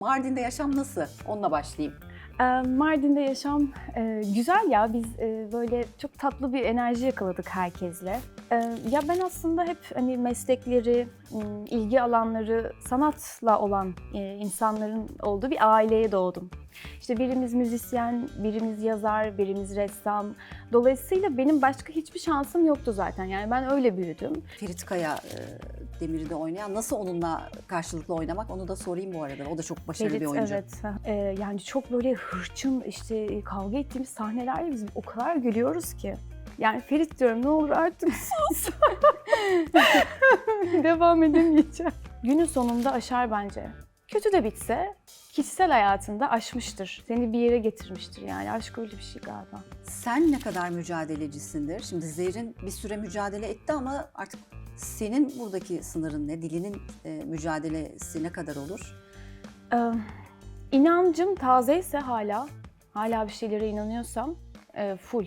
Mardin'de yaşam nasıl? Onunla başlayayım. Ee, Mardin'de yaşam e, güzel ya. Biz e, böyle çok tatlı bir enerji yakaladık herkesle. Ee, ya ben aslında hep hani meslekleri, ilgi alanları sanatla olan e, insanların olduğu bir aileye doğdum. İşte birimiz müzisyen, birimiz yazar, birimiz ressam. Dolayısıyla benim başka hiçbir şansım yoktu zaten. Yani ben öyle büyüdüm. Ferit Kaya Demir'i de oynayan. Nasıl onunla karşılıklı oynamak? Onu da sorayım bu arada. O da çok başarılı Ferit, bir oyuncu. Evet. Yani çok böyle hırçın işte kavga ettiğimiz sahnelerde biz o kadar gülüyoruz ki. Yani Ferit diyorum ne olur artık sus. Devam edemeyeceğim. Günün sonunda aşar bence. Kötü de bitse kişisel hayatında aşmıştır. Seni bir yere getirmiştir yani. Aşk öyle bir şey galiba. Sen ne kadar mücadelecisindir? Şimdi Zehrin bir süre mücadele etti ama artık senin buradaki sınırın ne? Dilinin e, mücadelesi ne kadar olur? Ee, inancım tazeyse hala, hala bir şeylere inanıyorsam e, full.